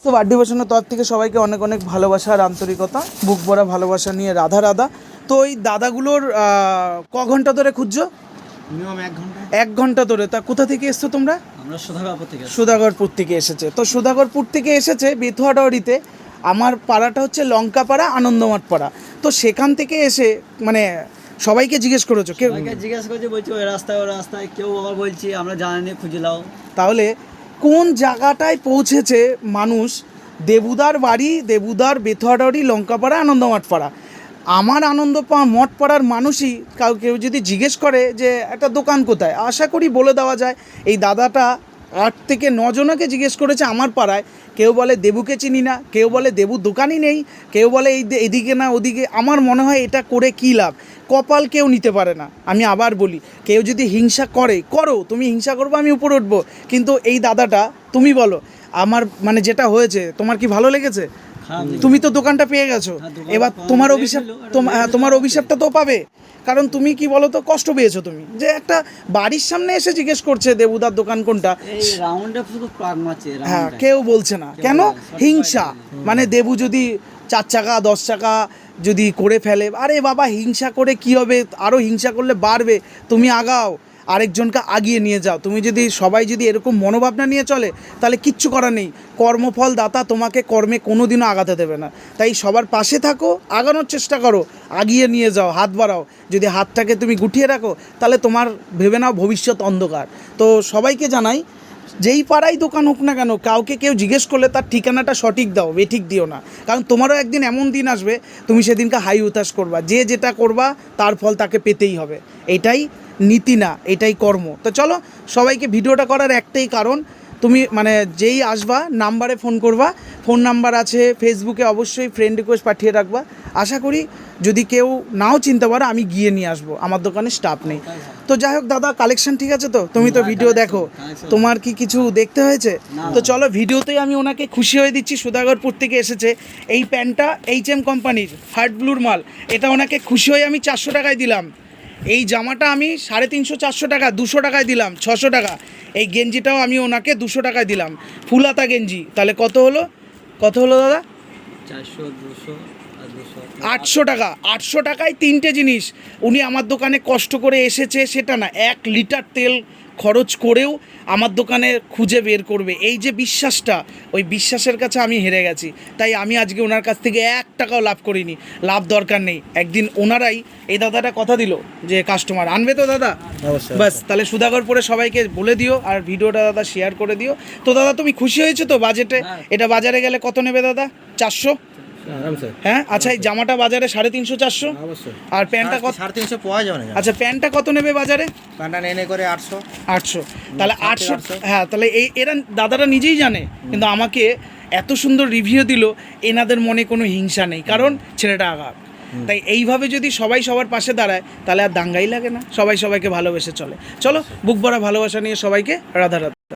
তো বার্থডে ভাষণের তরফ থেকে সবাইকে অনেক অনেক ভালোবাসা আর আন্তরিকতা। বুক ভরা ভালোবাসা নিয়ে রাধা রাধা। তো ওই দাদাগুলোর ক ঘণ্টা ধরে খুঁজছো? এক ঘণ্টা। ধরে। তা কোথা থেকে এসছো তোমরা? সুধাগরপুর থেকে এসেছে। তো সুধাগরপুর থেকে এসেছে বেথুয়াডাওয়ারিতে আমার পাড়াটা হচ্ছে লঙ্কাপাড়া আনন্দমাঠ পাড়া তো সেখান থেকে এসে মানে সবাইকে জিজ্ঞেস করেছ? কেউ জিজ্ঞাসা করছি বলছি ওই রাস্তায় ওই রাস্তায় কেউ আবার বলছি আমরা জানি খুঁজে লাও তাহলে কোন জায়গাটায় পৌঁছেছে মানুষ? দেবুদার বাড়ি, দেবুদার বেথুয়াডারি লঙ্কাপাড়া আনন্দ পাড়া আমার আনন্দ মঠ পাড়ার মানুষই কাউ কেউ যদি জিজ্ঞেস করে যে, একটা দোকান কোথায়? আশা করি বলে দেওয়া যায়, এই দাদাটা আট থেকে নজনকে জিজ্ঞেস করেছে আমার পাড়ায়। কেউ বলে দেবুকে চিনি না, কেউ বলে দেবু দোকানই নেই, কেউ বলে এই এদিকে না ওদিকে। আমার মনে হয় এটা করে কী লাভ? কপাল কেউ নিতে পারে না। আমি আবার বলি, কেউ যদি হিংসা করে, করো, তুমি হিংসা করব, আমি উপরে উঠবো। কিন্তু এই দাদাটা, তুমি বলো, আমার মানে যেটা হয়েছে, তোমার কি ভালো লেগেছে। তুমি তো দোকানটা পেয়ে গেছো। হ্যাঁ, এবার তোমার অভিশাপ হ্যাঁ, তোমার অভিশাপটা তো পাবে। কারণ তুমি কি বলো তো কষ্ট পেয়েছ তুমি। যে একটা বাড়ির সামনে এসে জিজ্ঞেস করছে দেবুদার দোকান কোনটা? হ্যাঁ কেউ বলছে না। কেন? হিংসা। মানে দেবু যদি চার চাকা দশ চাকা যদি করে ফেলে আরে বাবা হিংসা করে কি হবে? আরও হিংসা করলে বাড়বে। তুমি আগাও। আরেকজনকে আগিয়ে নিয়ে যাও। তুমি যদি, সবাই যদি এরকম মনোভাবনা নিয়ে চলে, তাহলে কিচ্ছু করা নেই। কর্মফল দাতা তোমাকে কর্মে কোনো দিনও আগাতে দেবে না। তাই সবার পাশে থাকো, আগানোর চেষ্টা করো, আগিয়ে নিয়ে যাও, হাত বাড়াও। যদি হাতটাকে তুমি গুটিয়ে রাখো, তাহলে তোমার ভেবে নাও ভবিষ্যৎ অন্ধকার। তো সবাইকে জানাই যেই পাড়াই দোকান হোক না কেন, কাউকে কেউ জিজ্ঞেস করলে তার ঠিকানাটা সঠিক দাও বেঠিক দিও না। কারণ তোমারও একদিন এমন দিন আসবে, তুমি সেদিনকে হাই উতাস করবা। যে যেটা করবা, তার ফল তাকে পেতেই হবে। এটাই নীতি না, এটাই কর্ম। তো চলো, সবাইকে ভিডিওটা করার একটাই কারণ, তুমি মানে যেই আসবা, নাম্বারে ফোন করবা। ফোন নাম্বার আছে ফেসবুকে অবশ্যই ফ্রেন্ড রিকোয়েস্ট পাঠিয়ে রাখবা। আশা করি যদি কেউ নাও চিনতে পারো আমি গিয়ে নিয়ে আসব। আমার দোকানে স্টাফ নেই। তো যাই হোক দাদা কালেকশন ঠিক আছে তো? তুমি তো ভিডিও দেখো। তোমার কি কিছু দেখতে হয়েছে? তো চলো ভিডিওতেই আমি ওনাকে খুশি হয়ে দিচ্ছি। সুধাগরপুর থেকে এসেছে। এই প্যান্টটা এইচ এম কোম্পানির হার্ট ব্লুর মাল। এটা ওনাকে খুশি হয়ে আমি চারশো টাকায় দিলাম। এই জামাটা আমি সাড়ে তিনশো চারশো টাকা দুশো টাকায় দিলাম ছশো টাকা। এই গেঞ্জিটাও আমি ওনাকে দুশো টাকায় দিলাম। ফুলাতা গেঞ্জি। তাহলে কত হলো? কত হলো দাদা? চারশো দুশো। আটশো টাকা আটশো টাকায় তিনটে জিনিস। উনি আমার দোকানে কষ্ট করে এসেছে সেটা না এক লিটার তেল খরচ করেও আমার দোকানে খুঁজে বের করবে। এই যে বিশ্বাসটা ওই বিশ্বাসের কাছে আমি হেরে গেছি। তাই আমি আজকে ওনার কাছ থেকে এক টাকাও লাভ করিনি। লাভ দরকার নেই। একদিন ওনারাই এই দাদাটা কথা দিল যে কাস্টমার আনবে তো দাদা? বাস তাহলে সুধাগর পরে সবাইকে বলে দিও আর ভিডিওটা দাদা শেয়ার করে দিও। তো দাদা তুমি খুশি হয়েছো তো বাজেটে? হ্যাঁ। এটা বাজারে গেলে কত নেবে দাদা? চারশো? হ্যাঁ আচ্ছা এই জামাটা বাজারে সাড়ে তিনশো চারশো? আর প্যান্টটা কত সাড়ে তিনশো পাওয়া যাবে না আচ্ছা প্যান্টটা কত নেবে বাজারে? প্যান্টটা নেনে করে আটশো। আটশো। তাহলে আটশো আটশো। হ্যাঁ তাহলে এই এরা দাদারা নিজেই জানে কিন্তু আমাকে এত সুন্দর রিভিউ দিল এনাদের মনে কোনো হিংসা নেই কারণ ছেলেটা আঘাত তাই এইভাবে যদি সবাই সবার পাশে দাঁড়ায় তাহলে আর দাঙ্গাই লাগে না। সবাই সবাইকে ভালোবেসে চলে। চলো বুক ভরা ভালোবাসা নিয়ে সবাইকে রাধা রাধা